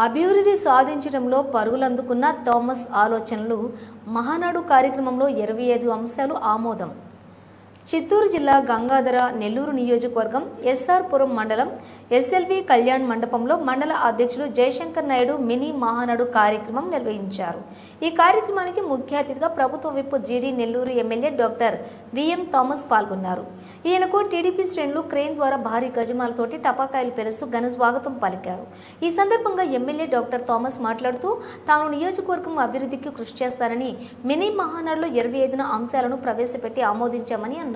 అభివృద్ధి సాధించడంలో పరుగులందుకున్న థామస్ ఆలోచనలు మహానాడు కార్యక్రమంలో ఇరవై ఐదు అంశాలు ఆమోదం. చిత్తూరు జిల్లా గంగాధర నెల్లూరు నియోజకవర్గం ఎస్ఆర్పురం మండలం ఎస్ఎల్వి కళ్యాణ్ మండపంలో మండల అధ్యక్షులు జయశంకర్ నాయుడు మినీ మహానాడు కార్యక్రమం నిర్వహించారు. ఈ కార్యక్రమానికి ముఖ్య అతిథిగా ప్రభుత్వ whip GD Nellore MLA doctor VM Thomas పాల్గొన్నారు. ఈయనకు టీడీపీ శ్రేణులు క్రేన్ ద్వారా భారీ గజమాలతోటి టపాకాయలు పెరుస్తూ ఘన స్వాగతం పలికారు. ఈ సందర్భంగా ఎమ్మెల్యే డాక్టర్ థామస్ మాట్లాడుతూ తాను నియోజకవర్గం అభివృద్ధికి కృషి చేస్తానని మినీ మహానాడులో ఇరవై ఐదున అంశాలను ప్రవేశపెట్టి ఆమోదించామని అన్నారు.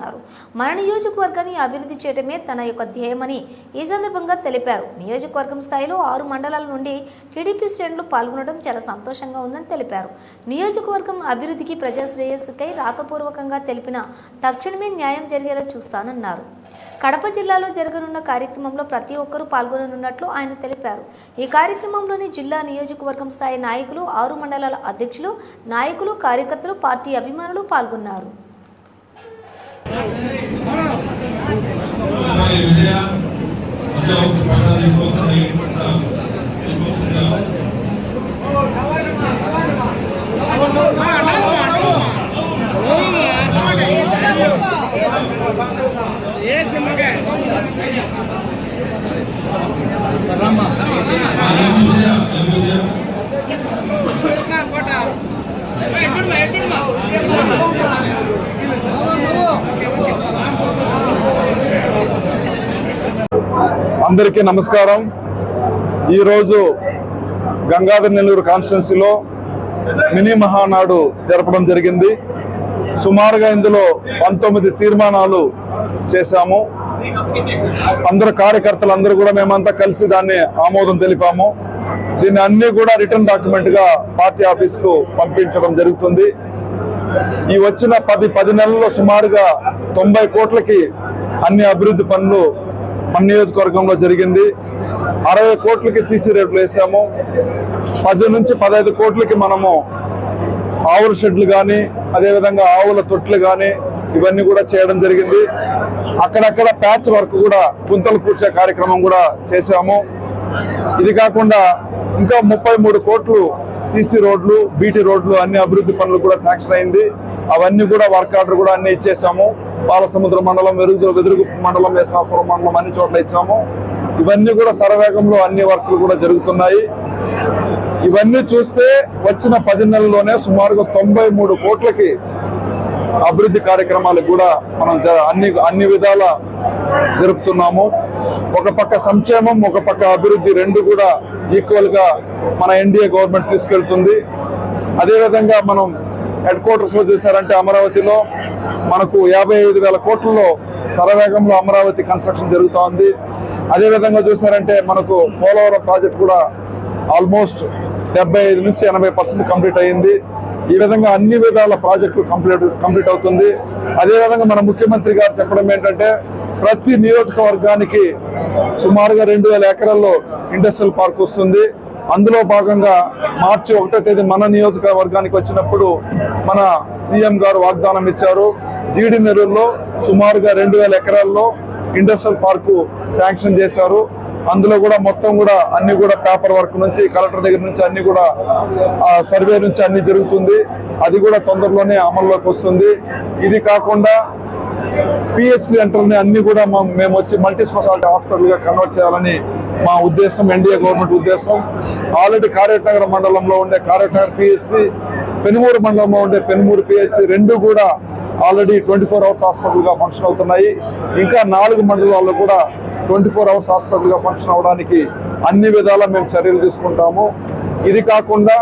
మన నియోజకవర్గాన్ని అభివృద్ధి చేయడమే తన యొక్క ధ్యేయమని ఈ సందర్భంగా తెలిపారు. నియోజకవర్గం స్థాయిలో ఆరు మండలాల నుండి టీడీపీ శ్రేణులు పాల్గొనడం చాలా సంతోషంగా ఉందని తెలిపారు. నియోజకవర్గం అభివృద్ధికి ప్రజాశ్రేయస్సుకై రాతపూర్వకంగా తెలిపిన తక్షణమే న్యాయం జరిగేలా చూస్తానన్నారు. కడప జిల్లాలో జరగనున్న కార్యక్రమంలో ప్రతి ఒక్కరూ పాల్గొననున్నట్లు ఆయన తెలిపారు. ఈ కార్యక్రమంలోని జిల్లా నియోజకవర్గం స్థాయి నాయకులు ఆరు మండలాల అధ్యక్షులు నాయకులు కార్యకర్తలు పార్టీ అభిమానులు పాల్గొన్నారు. మరి విజయ విజయ ఒక పంట తీసుకోవాల్సిన పంట తీసుకోవాల్సిన ఆ, ఎం విజయ ఎం విజయ అందరికీ నమస్కారం. ఈరోజు గంగాధర్ నెల్లూరు కాన్స్టిట్యున్సీలో మినీ మహానాడు జరపడం జరిగింది. సుమారుగా ఇందులో పంతొమ్మిది తీర్మానాలు చేశాము. అందరు కార్యకర్తలు అందరూ కూడా మేమంతా కలిసి దాన్ని ఆమోదం తెలిపాము. దీన్ని అన్ని కూడా రిటర్న్ డాక్యుమెంట్గా పార్టీ ఆఫీస్కు పంపించడం జరుగుతుంది. ఈ వచ్చిన పది పది నెలల్లో సుమారుగా తొంభై కోట్లకి అన్ని అభివృద్ధి పనులు మన నియోజకవర్గంలో జరిగింది. అరవై కోట్లకి సీసీ రేట్లు వేసాము. పది నుంచి పదహైదు కోట్లకి మనము ఆవుల షెడ్లు కానీ అదేవిధంగా ఆవుల తొట్లు కానీ ఇవన్నీ కూడా చేయడం జరిగింది. అక్కడక్కడ ప్యాచ్ వర్క్ కూడా గుంతలు పూడ్చే కార్యక్రమం కూడా చేశాము. ఇది కాకుండా ఇంకా ముప్పై మూడు కోట్లు సీసీ రోడ్లు బీటీ రోడ్లు అన్ని అభివృద్ధి పనులు కూడా శాంక్షన్ అయింది. అవన్నీ కూడా వర్క్ ఆర్డర్ కూడా అన్ని ఇచ్చేసాము. బాలసముద్ర మండలం వెలుగు వెదురుగు మండలం వేసాపురం మండలం అన్ని చోట్ల ఇచ్చాము. ఇవన్నీ కూడా సరవేగంలో అన్ని వర్క్లు కూడా జరుగుతున్నాయి. ఇవన్నీ చూస్తే వచ్చిన పది నెలల్లోనే సుమారుగా తొంభై మూడు కోట్లకి అభివృద్ధి కార్యక్రమాలకు కూడా మనం అన్ని అన్ని విధాల జరుపుతున్నాము. ఒక పక్క సంక్షేమం ఒక పక్క అభివృద్ధి రెండు కూడా ఈక్వల్గా మన ఎన్డీఏ గవర్నమెంట్ తీసుకెళ్తుంది. అదేవిధంగా మనం హెడ్ క్వార్టర్స్లో చూసారంటే అమరావతిలో మనకు యాభై ఐదు వేల కోట్లలో శరవేగంలో అమరావతి కన్స్ట్రక్షన్ జరుగుతోంది. అదేవిధంగా చూసారంటే మనకు పోలవరం ప్రాజెక్ట్ కూడా ఆల్మోస్ట్ డెబ్బై ఐదు నుంచి ఎనభై పర్సెంట్ కంప్లీట్ అయ్యింది. ఈ విధంగా అన్ని విధాల ప్రాజెక్టులు కంప్లీట్ కంప్లీట్ అవుతుంది. అదేవిధంగా మన ముఖ్యమంత్రి గారు చెప్పడం ఏంటంటే ప్రతి నియోజకవర్గానికి సుమారుగా రెండు వేల ఎకరాల్లో ఇండస్ట్రియల్ పార్క్ వస్తుంది. అందులో భాగంగా మార్చి ఒకటో తేదీ మన నియోజకవర్గానికి వచ్చినప్పుడు మన సీఎం గారు వాగ్దానం ఇచ్చారు. జీడి నెల్లూరులో సుమారుగా రెండు వేల ఎకరాల్లో ఇండస్ట్రియల్ పార్కు శాంక్షన్ చేశారు. అందులో కూడా మొత్తం కూడా అన్ని కూడా పేపర్ వర్క్ నుంచి కలెక్టర్ దగ్గర నుంచి అన్ని కూడా సర్వే నుంచి అన్ని జరుగుతుంది. అది కూడా తొందరలోనే అమల్లోకి వస్తుంది. ఇది కాకుండా పిహెచ్ సెంటర్ని అన్ని కూడా మేము వచ్చి మల్టీ స్పెషాలిటీ కన్వర్ట్ చేయాలని మా ఉద్దేశం ఎన్డీఏ గవర్నమెంట్ ఉద్దేశం. ఆల్రెడీ కారేట్నగర్ మండలంలో ఉండే కారేట్నగర్ పిహెచ్సి పెనుమూరు మండలంలో ఉండే పెనుమూరు పిహెచ్సి రెండు కూడా ఆల్రెడీ ట్వంటీ ఫోర్ అవర్స్ హాస్పిటల్గా ఫంక్షన్ అవుతున్నాయి. ఇంకా నాలుగు మండలాల్లో కూడా ట్వంటీ ఫోర్ అవర్స్ హాస్పిటల్గా ఫంక్షన్ అవడానికి అన్ని విధాలా మేము చర్యలు తీసుకుంటాము. ఇది కాకుండా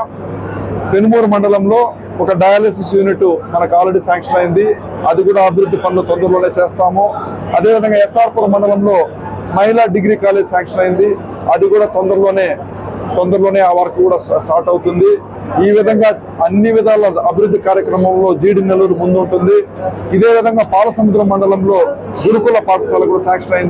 పెనుమూరు మండలంలో ఒక డయాలసిస్ యూనిట్ మనకు ఆల్రెడీ శాంక్షన్ అయింది. అది కూడా అభివృద్ధి పనులు తొందరలోనే చేస్తాము. అదేవిధంగా ఎస్ఆర్పురం మండలంలో మహిళా డిగ్రీ కాలేజ్ శాంక్షన్ అయింది. అది కూడా తొందరలోనే తొందరలోనే ఆ వర్క్ కూడా స్టార్ట్ అవుతుంది. ఈ విధంగా అన్ని విధాల అభివృద్ధి కార్యక్రమంలో జీడి నెల్లూరు ముందు ఉంటుంది ఇదే విధంగా పాలసముద్రం మండలంలో గురుకుల పాఠశాల కూడా శాంక్షన్ అయింది.